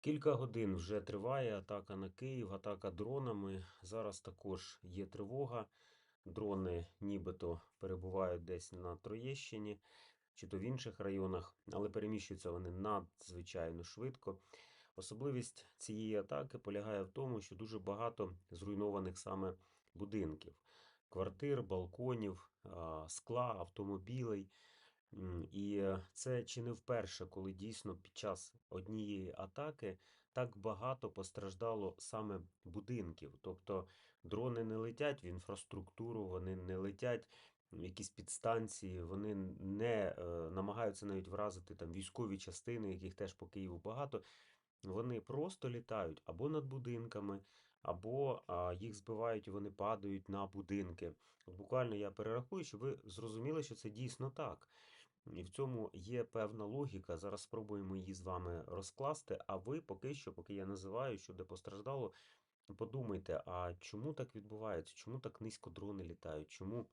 Кілька годин вже триває атака на Київ, атака дронами. Зараз також є тривога. Дрони нібито перебувають десь на Троєщині чи то в інших районах, але переміщуються вони надзвичайно швидко. Особливість цієї атаки полягає в тому, що дуже багато зруйнованих саме будинків, квартир, балконів, скла, автомобілей. І е, це чи не вперше, коли дійсно під час однієї атаки так багато постраждало саме будинків. Тобто дрони не летять в інфраструктуру, вони не летять в якісь підстанції, вони не е, намагаються навіть вразити там військові частини, яких теж по Києву багато. Вони просто літають або над будинками, або а, їх збивають і вони падають на будинки. Буквально я перерахую, щоб ви зрозуміли, що це дійсно так. І в цьому є певна логіка. Зараз спробуємо її з вами розкласти. А ви поки що, поки я називаю, що де постраждало, подумайте, а чому так відбувається? Чому так низько дрони літають? Чому?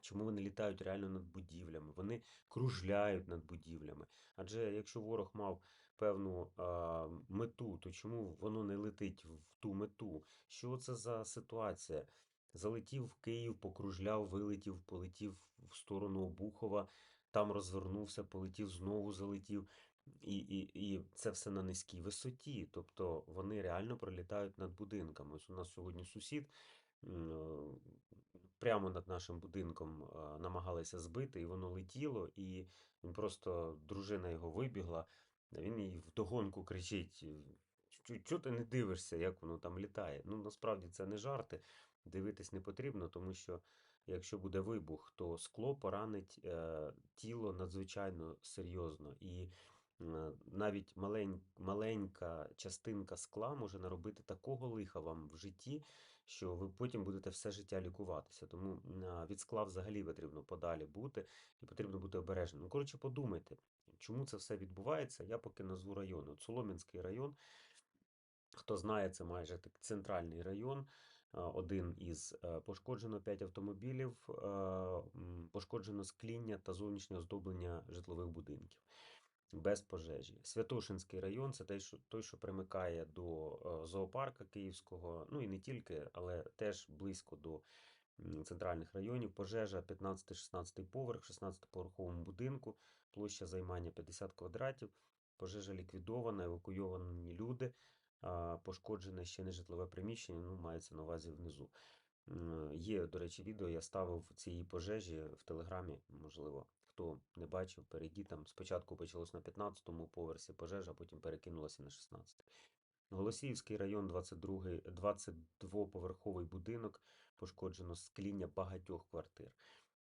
Чому вони літають реально над будівлями? Вони кружляють над будівлями. Адже якщо ворог мав певну а, мету, то чому воно не летить в ту мету? Що це за ситуація? Залетів в Київ, покружляв, вилетів, полетів в сторону Обухова, там розвернувся, полетів, знову залетів. І, і, і це все на низькій висоті. Тобто вони реально пролітають над будинками. Ось у нас сьогодні сусід е, прямо над нашим будинком е, намагалися збити, і воно летіло, і він просто дружина його вибігла, він їй вдогонку кричить: Чого ти не дивишся, як воно там літає? Ну, насправді це не жарти. Дивитись не потрібно, тому що якщо буде вибух, то скло поранить е, тіло надзвичайно серйозно. І е, навіть малень, маленька частинка скла може наробити такого лиха вам в житті, що ви потім будете все життя лікуватися. Тому е, від скла взагалі потрібно подалі бути і потрібно бути обережним. Ну, коротше, подумайте, чому це все відбувається. Я поки назву район. От Солом'янський район. Хто знає, це майже так центральний район. А, Один із е, пошкоджено 5 автомобілів, е, пошкоджено скління та зовнішнє оздоблення житлових будинків без пожежі. Святошинський район це той, що, той, що примикає до е, зоопарка Київського, ну і не тільки, але теж близько до центральних районів. Пожежа 15-16 поверх, в 16-поверховому будинку, площа займання 50 квадратів. Пожежа ліквідована, евакуйовані люди, пошкоджене ще не житлове приміщення, ну, мається на увазі внизу. Є, до речі, відео, я ставив цієї пожежі в Телеграмі, можливо. Хто не бачив, перейдіть там. Спочатку почалось на 15-му поверсі пожежа, потім перекинулося на 16. Голосіївський район, 22, 22-поверховий будинок, пошкоджено скління багатьох квартир.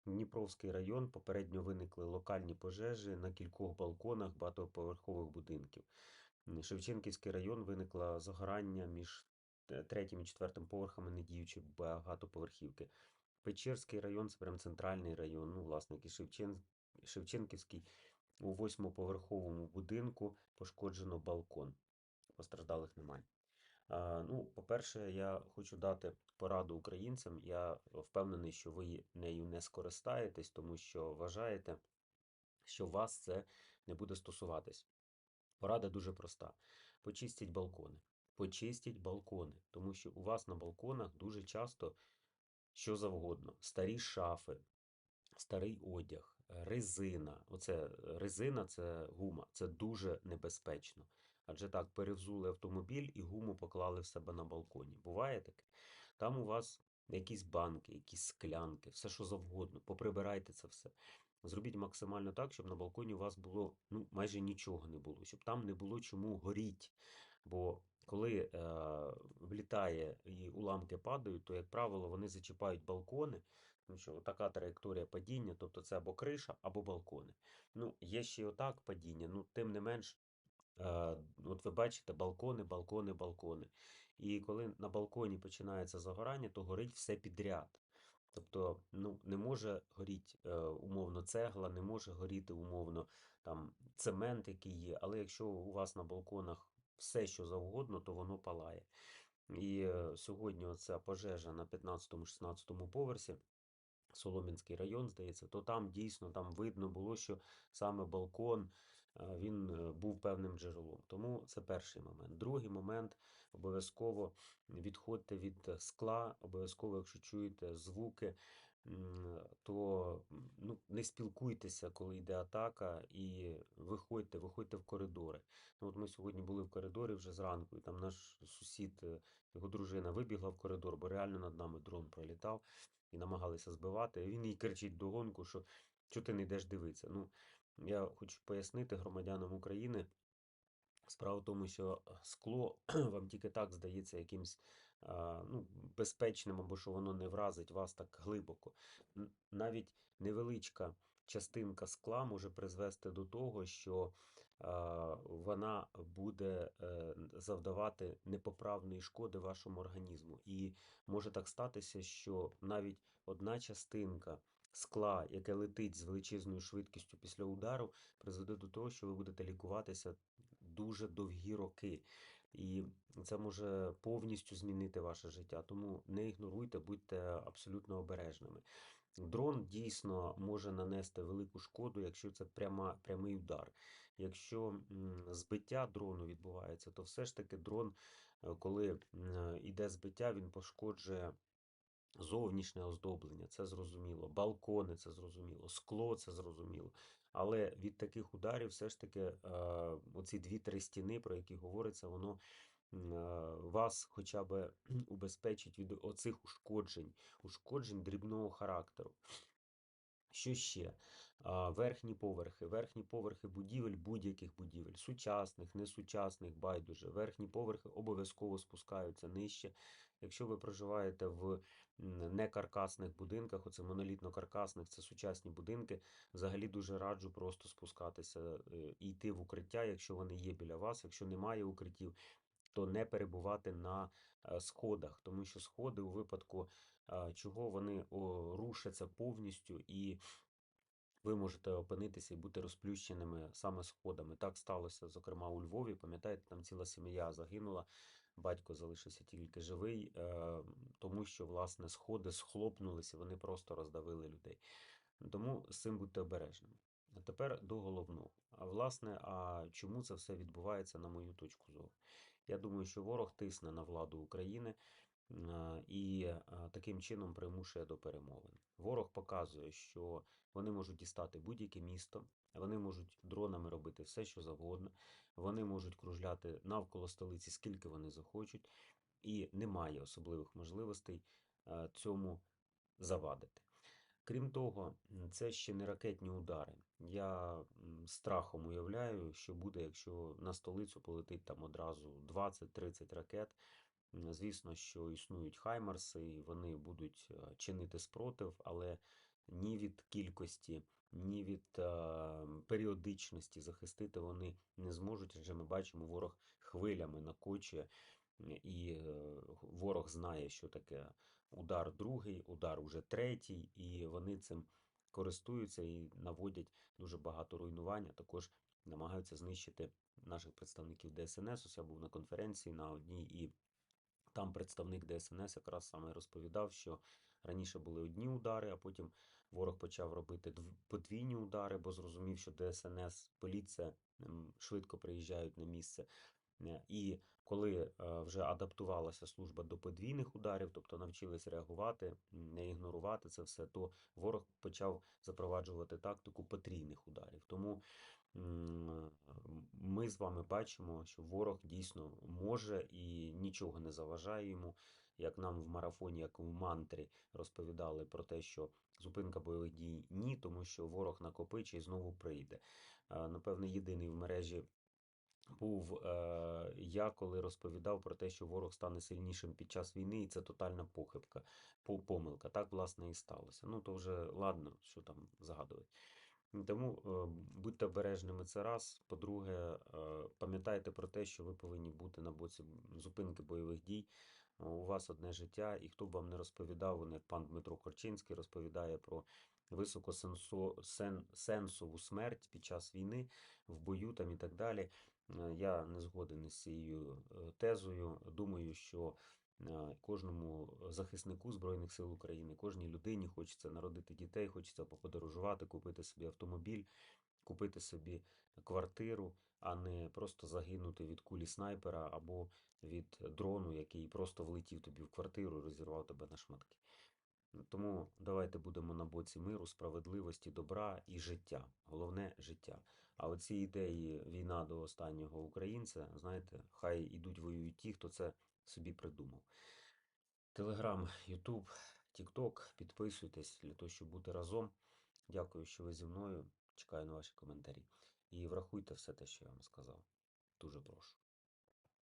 Дніпровський район попередньо виникли локальні пожежі на кількох балконах багатоповерхових будинків. Шевченківський район виникло загорання між е, третім і четвертим поверхами недіючої багатоповерхівки. Печерський район це прям центральний район, ну, власне, і Шевчен... Шевченківський. У восьмоповерховому будинку пошкоджено балкон. Постраждалих немає. А, ну, по-перше, я хочу дати пораду українцям. Я впевнений, що ви нею не скористаєтесь, тому що вважаєте, що вас це не буде стосуватись. Порада дуже проста. Почистіть балкони. Почистіть балкони, тому що у вас на балконах дуже часто що завгодно. Старі шафи, старий одяг, резина. Оце е, резина це гума. Це дуже небезпечно. Адже так, перевзули автомобіль і гуму поклали в себе на балконі. Буває таке? Там у вас якісь банки, якісь склянки, все що завгодно. Поприбирайте це все. Зробіть максимально так, щоб на балконі у вас було ну, майже нічого не було, щоб там не було чому горіть. Бо коли е, влітає і уламки падають, то, як правило, вони зачіпають балкони, тому що така траєкторія падіння, тобто це або криша, або балкони. Ну, є ще й отак падіння, ну, тим не менш, е, от ви бачите, балкони, балкони, балкони. І коли на балконі починається загорання, то горить все підряд. Тобто, ну, не може горіти е, умовно цегла, не може горіти умовно там цемент, який є. Але якщо у вас на балконах все, що завгодно, то воно палає. І е, сьогодні оця пожежа на 15-16 поверсі. Солом'янський район, здається, то там дійсно там видно було, що саме балкон він е, був певним джерелом. Тому це перший момент. Другий момент обов'язково відходьте від скла, обов'язково, якщо чуєте звуки, то ну, не спілкуйтеся, коли йде атака, і виходьте, виходьте в коридори. Ну, от ми сьогодні були в коридорі вже зранку, і там наш сусід, е, його дружина вибігла в коридор, бо реально над нами дрон пролітав і намагалися збивати. Він їй кричить догонку, що чого ти не йдеш дивитися. Ну, я хочу пояснити громадянам України. Справа в тому, що е, скло вам тільки так здається якимсь ну, безпечним, або що воно не вразить вас так глибоко. Навіть невеличка частинка скла може призвести до того, що вона буде е, завдавати непоправної шкоди вашому організму. І може так статися, що навіть одна частинка скла, яке летить з величезною швидкістю після удару, призведе до того, що ви будете лікуватися дуже довгі роки. І це може повністю змінити ваше життя. Тому не ігноруйте, будьте абсолютно обережними. Дрон дійсно може нанести велику шкоду, якщо це пряма, прямий удар. Якщо збиття дрону відбувається, то все ж таки дрон, е, коли йде збиття, він пошкоджує Зовнішнє оздоблення, це зрозуміло, балкони, це зрозуміло, скло, це зрозуміло. Але від таких ударів все ж таки е, оці дві-три стіни, про які говориться, воно е, вас хоча б убезпечить від оцих ушкоджень, ушкоджень дрібного характеру. Що ще? Верхні поверхи. Верхні поверхи будівель, будь-яких будівель, сучасних, несучасних, байдуже. Верхні поверхи обов'язково спускаються нижче. Якщо ви проживаєте в м, некаркасних будинках, оце монолітно-каркасних, це сучасні будинки, взагалі дуже раджу просто спускатися е, і йти в укриття, якщо вони є біля вас. Якщо немає укриттів, то не перебувати на е, сходах, тому що сходи у випадку чого вони рушаться повністю, і ви можете опинитися і бути розплющеними саме сходами. Так сталося, зокрема, у Львові. Пам'ятаєте, там ціла сім'я загинула, батько залишився тільки живий, е, тому що, власне, сходи схлопнулися, вони просто роздавили людей. Тому з цим будьте обережними. А тепер до головного. А власне, а чому це все відбувається, на мою точку зору? Я думаю, що ворог тисне на владу України а, і таким чином примушує до перемовин. Ворог показує, що вони можуть дістати будь-яке місто, вони можуть дронами робити все, що завгодно, вони можуть кружляти навколо столиці, скільки вони захочуть, і немає особливих можливостей цьому завадити. Крім того, це ще не ракетні удари. Я страхом уявляю, що буде, якщо на столицю полетить там одразу 20-30 ракет. Звісно, що існують хаймарси, і вони будуть е, чинити спротив, але ні від кількості, ні від е, періодичності захистити вони не зможуть, адже ми бачимо, ворог хвилями накочує, і е, ворог знає, що таке удар другий, удар уже третій, і вони цим користуються і наводять дуже багато руйнування. Також намагаються знищити наших представників ДСНС. Ось я був на конференції на одній, і там представник ДСНС якраз саме розповідав, що раніше були одні удари, а потім ворог почав робити дв- подвійні удари, бо зрозумів, що ДСНС, поліція швидко приїжджають на місце. Е, І коли е, вже адаптувалася служба до подвійних ударів, тобто навчились реагувати, не ігнорувати це все, то ворог почав запроваджувати тактику потрійних ударів. Тому ми з вами бачимо, що ворог дійсно може і нічого не заважає йому. Як нам в марафоні, як у мантрі розповідали про те, що зупинка бойових дій ні, тому що ворог накопичить і знову прийде. Е, Напевне, єдиний в мережі був е, я, коли розповідав про те, що ворог стане сильнішим під час війни, і це тотальна похибка, по- помилка. Так, власне, і сталося. Ну, то вже ладно, що там загадувати. Тому е, будьте обережними це раз. По-друге, е, пам'ятайте про те, що ви повинні бути на боці зупинки бойових дій. У вас одне життя, і хто б вам не розповідав, вони, пан Дмитро Корчинський розповідає про високосенсову смерть під час війни, в бою там і так далі. Е, Я не згоден із цією е, тезою. Думаю, що е, кожному захиснику Збройних сил України, кожній людині хочеться народити дітей, хочеться подорожувати, купити собі автомобіль, купити собі квартиру, а не просто загинути від кулі снайпера або від дрону, який просто влетів тобі в квартиру і розірвав тебе на шматки. Тому давайте будемо на боці миру, справедливості, добра і життя. Головне життя. А оці ідеї війна до останнього українця, знаєте, хай ідуть воюють ті, хто це собі придумав. Телеграм, Ютуб, Тікток, підписуйтесь для того, щоб бути разом. Дякую, що ви зі мною. Чекаю на ваші коментарі. І врахуйте все те, що я вам сказав. Дуже прошу.